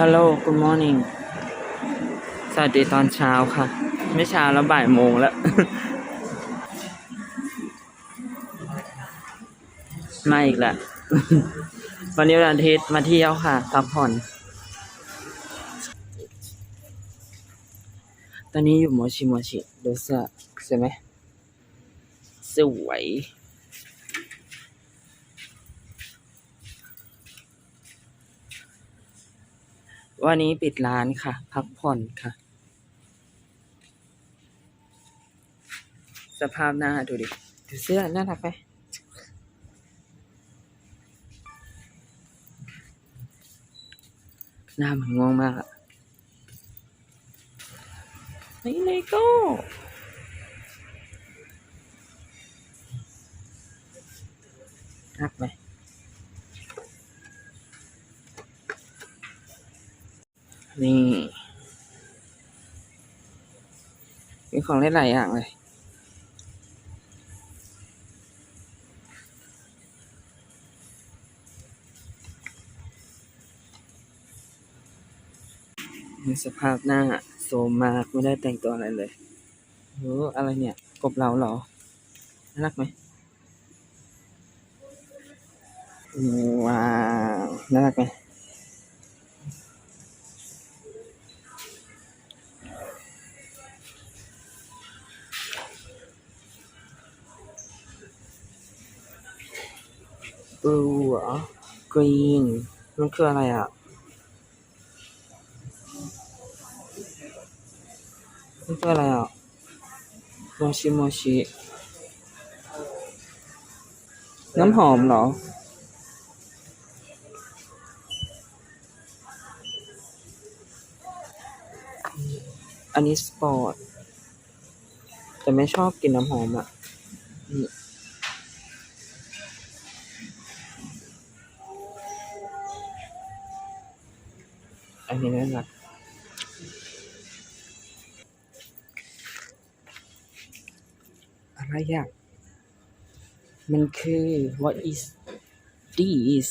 Hello Good morning สวัสดีตอนเช้าค่ะ ไม่เช้าแล้วบ่ายโมงแล้ว มาอีกแล้ว วันนี้วันอาทิตย์มาเที่ยวค่ะพักผ่อน ตอนนี้อยู่โมชิโมชิดูเสื้อใช่ไหมสวย วันนี้ปิดร้านค่ะ พักผ่อนค่ะ สภาพหน้าดูดิดูเสื้อน่ารักไหมหน้ามันง่วงมากอะนี่เลโก้ มีของหลายอย่างเลยมีสภาพหน้าโซมมากไม่ได้แต่งตัวอะไรเลยโอ้อะไรเนี่ย กบเราเหรอ น่ารักไหมว้าว น่ารักไหม ลูเหรอกรีนมันคืออะไรอะ มันคืออะไรอะโมชิโมชิ น้ำหอมเหรอ อันนี้สปอร์ต แต่ไม่ชอบกินน้ำหอมอะ นี่อันนี้น่ารักอะไรอะมันคือ what is this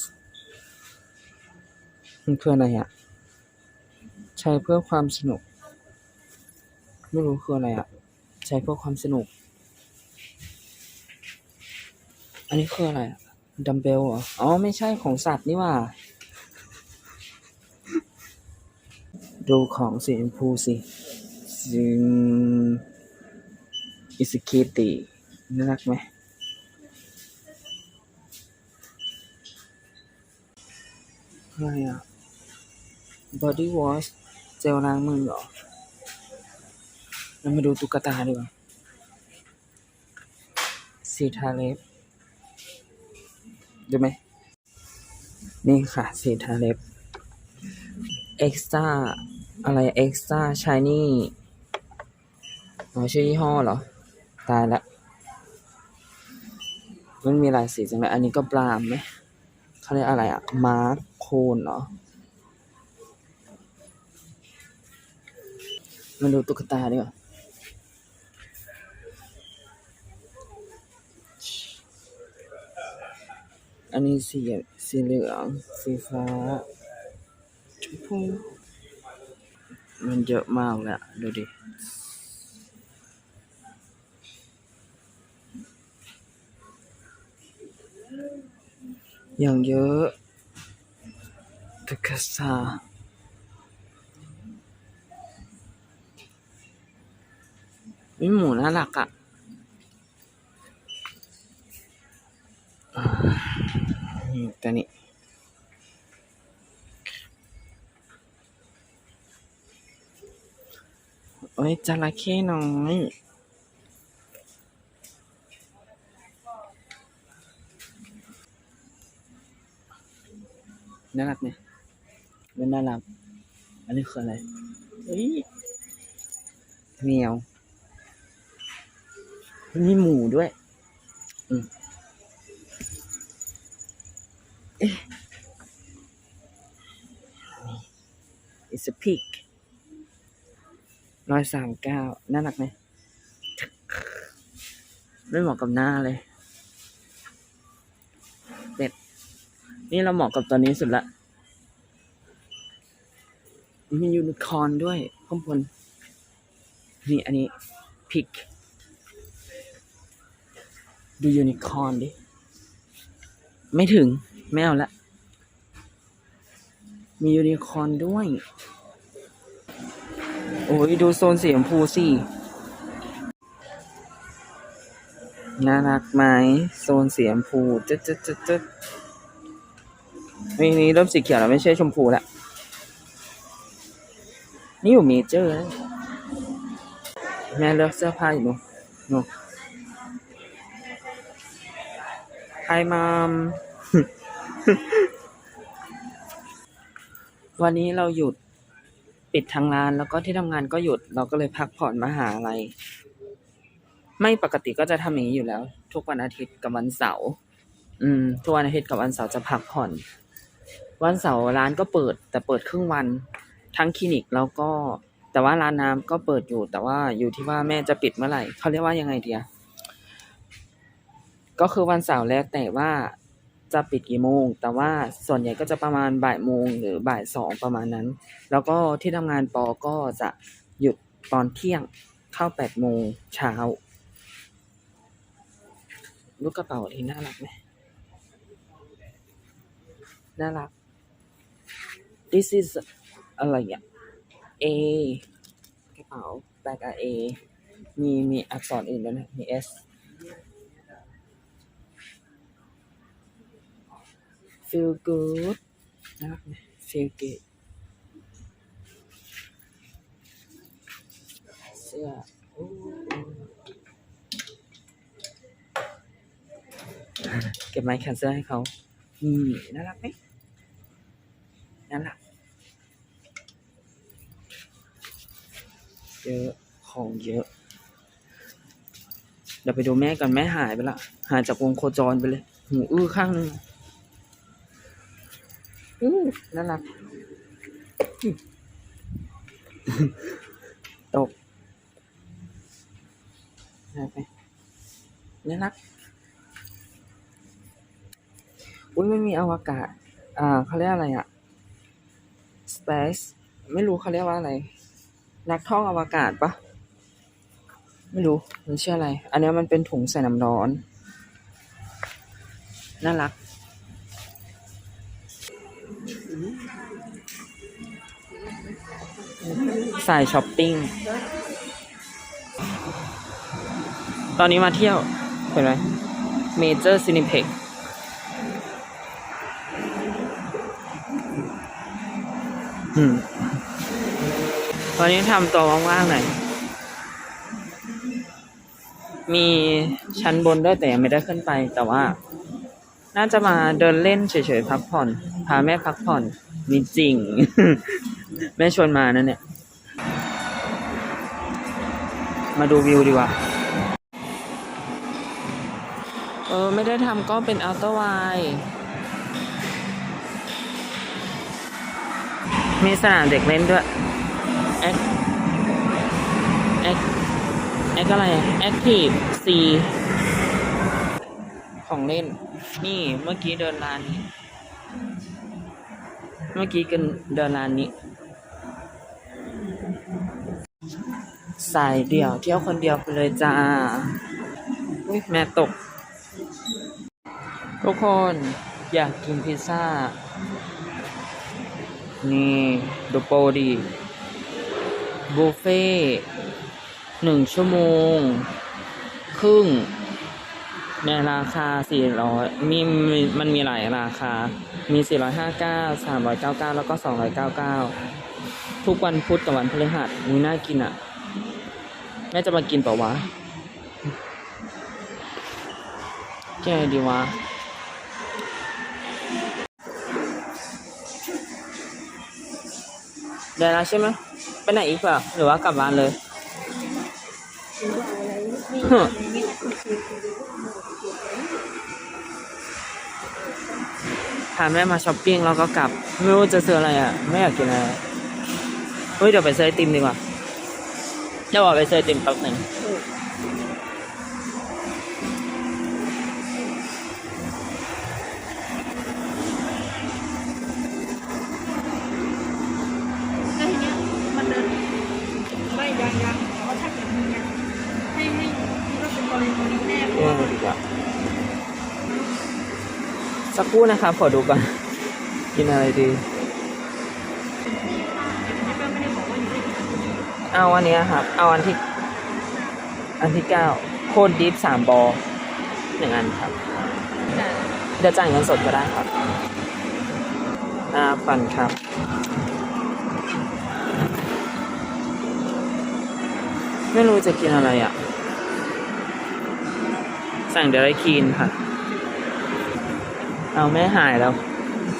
มันคืออะไรอะ ใช้เพื่อความสนุก ไม่รู้คืออะไรอะ ใช้เพื่อความสนุก อันนี้คืออะไรดัมเบลเหรออ๋อ ไม่ใช่ของสัตว์นี่ว่า ดูของสีชมพูสิซึ่งอิสคิติน่ารักไหมอะไรอะ body wash เจลล้างมือเหรอเรามาดูตุ๊กตาดีกว่าสีทาเล็บดูไหม นี่ค่ะสีทาเล็บเอะไรเอ็กซ์ตาชายนี่อ๋อชื่อยี่ห้อเหรอ ตายละ มันมีหลายสีจังเลย อันนี้ก็บรามไหมเขาเรียกอะไรอะมาร์คโคนเหรอมาดูตุ๊กตาดีกว่าอันนี้สีสีเหลือง สีฟ้าชมพู มันเยอะมากเลยอะ โอ้ยจระเข้น้อยน่ารักไหมไม่น่ารัก อันนี้คืออะไรเฮ้ยแมวมีหมูด้วย อืมเอ๊ะ It's a pig ร้อยสามเก้าน่ารักไหมไม่เหมาะกับหน้าเลยเด็ดนี่เราเหมาะกับตัวนี้สุดละ มียูนิคอร์นด้วยข้างบนนี่อันนี้พิก ดูยูนิคอร์นดิ ไม่ถึง ไม่เอาละ มียูนิคอร์นด้วย โอ้ยดูโซนสีชมพูสิ น่ารักไหมโซนสีชมพูจึ๊ดจึ๊ดจึ๊ดจึ๊ดนี่นี่เริ่มสีเขียวแล้วไม่ใช่ชมพูละนี่อยู่เมเจอร์แม่เลือกเสื้อผ้าอยู่นูหนูไฮมามวันนี้เราหยุด ปิดทางร้านแล้วก็ที่ทำงานก็หยุด เราก็เลยพักผ่อนมาหาอะไร ไม่ปกติก็จะทำอย่างนี้อยู่แล้ว ทุกวันอาทิตย์กับวันเสาร์อืม ทุกวันอาทิตย์กับวันเสาร์จะพักผ่อน วันเสาร์ร้านก็เปิด แต่เปิดครึ่งวัน ทั้งคลินิกแล้วก็ แต่ว่าร้านน้ำก็เปิดอยู่ แต่ว่าอยู่ที่ว่าแม่จะปิดเมื่อไหร่เขาเรียกว่ายังไงเดียก็คือวันเสาร์แล้วแต่ว่า จะปิดกี่โมง แต่ว่าส่วนใหญ่ก็จะประมาณบ่ายโมงหรือบ่ายสองประมาณนั้น แล้วก็ที่ทำงานปอก็จะหยุดตอนเที่ยงเข้าแปดโมงเช้าลูกกระเป๋าที่น่ารักไหมน่ารัก this is อะไรอะ A กระเป๋าแบก A มีมีอักษรอื่นด้วยนะ มี S feel good น่ารักไหม feel good เสื้อเก็บไม้แขนเสื้อให้เขานี่น่ารักไหมน่ารักเยอะของเยอะ เดี๋ยวไปดูแม่กันแม่หายไปละ หายจากวงโคจรไปเลย หูอื้อข้างนึง อู้น่ารักตกน่ารักไหมน่ารักอุ้ยไมันมีอวกาศ อ่าเขาเรียกอะไรอะ space ไม่รู้เขาเรียกว่าอะไร นักท่องอวกาศปะไม่รู้ มันชื่ออะไร อันนี้มันเป็นถุงใส่น้ำร้อน น่ารัก สายช้อปปิ้ง ตอนนี้มาเที่ยวเห็นไหมเมเจอร์ซินิเพ็กตอนนี้ทำตัวว่างๆหน่อย มีชั้นบนด้วยแต่ยังไม่ได้ขึ้นไป แต่ว่า น่าจะมาเดินเล่นเฉยๆพักผ่อน พาแม่พักผ่อน มีจริง แม่ชวนมานั่นเนี่ย มาดูวิวดีกว่า เออ ไม่ได้ทำก็เป็นอัลต a ไวมีสนามเด็กเล่นด้วย แอค แอค แอคอะไร แอคทีฟซีของเล่น นี่เมื่อกี้เดินร้านนี้ เมื่อกี้กันเดินร้านนี้ สายเดี่ยวเที่ยวคนเดียวไปเลยจ้าอุ๊ยแม่ตก ทุกคนอยากกินพิซซ่า นี่ดูโปรดีบุฟเฟ่หนึ่งชั่วโมง ครึ่ง ในราคา 400 มีมีมันมีหลายราคา มี 459 399 แล้วก็ 299 ทุกวันพุธกับวันพฤหัสมีน่ากินอะ ม่จะมากินเปล่าวะ แกินอะไรดีวะเดี๋ยวนใช่ไหมไปไหนอีกเปล่าหรือว่ากลับบ้านเลยพาแม่มาช้อปปิ้งแล้วก็กลับ ไม่รู้จะซื้ออะไรอะ ไม่อยากกินอะไรเฮ้ยเดี๋ยวไปซื้อไอติมดีกว่า จะบอกไปเซอร์ติมแป๊บหนึ่งแล้นี้มันเดินไม่ยังยังแต่ว่าถ้านยังไม่ไม่คิเป็นกรณีแน่เพราะว่ามันสักครู่นะครับขอดูก่อนกินอะไรดี เอาอันเนี้ยครับ เอาอันที่ อันที่เก้าโคดดิฟสามบอลหนึ่งอันครับ เดี๋ยวจ่ายเงินสดก็ได้ครับอ่าฟันครับ ไม่รู้จะกินอะไรอะ สั่งเดรคีนค่ะ เอาแม่หายแล้ว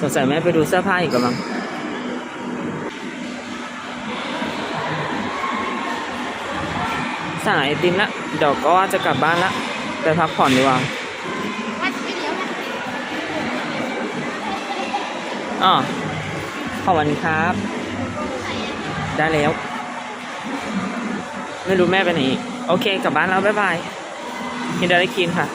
สงสัยแม่ไปดูเสื้อผ้าอีกกำลัง สั่งไอติมละเดี๋ยวก็ว่าจะกลับบ้านละไปพักผ่อนดีกว่าอ๋อขอบคุณครับ ได้แล้ว ไม่รู้แม่ไปไหนอีก โอเค กลับบ้านแล้ว บ๊ายบายกินได้คีนค่ะ